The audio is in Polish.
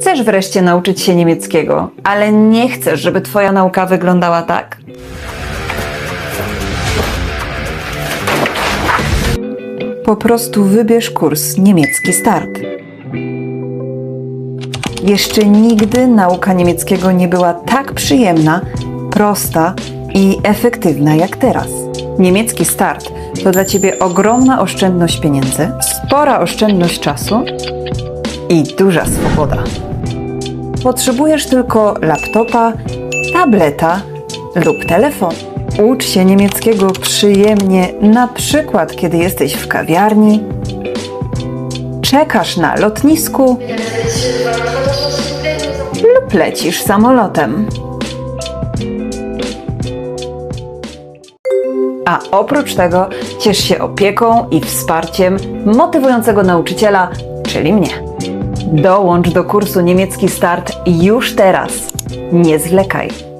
Chcesz wreszcie nauczyć się niemieckiego, ale nie chcesz, żeby Twoja nauka wyglądała tak? Po prostu wybierz kurs Niemiecki Start. Jeszcze nigdy nauka niemieckiego nie była tak przyjemna, prosta i efektywna jak teraz. Niemiecki Start to dla Ciebie ogromna oszczędność pieniędzy, spora oszczędność czasu i duża swoboda. Potrzebujesz tylko laptopa, tableta lub telefon. Ucz się niemieckiego przyjemnie, na przykład kiedy jesteś w kawiarni, czekasz na lotnisku lub lecisz samolotem. A oprócz tego ciesz się opieką i wsparciem motywującego nauczyciela, czyli mnie. Dołącz do kursu Niemiecki Start już teraz. Nie zwlekaj.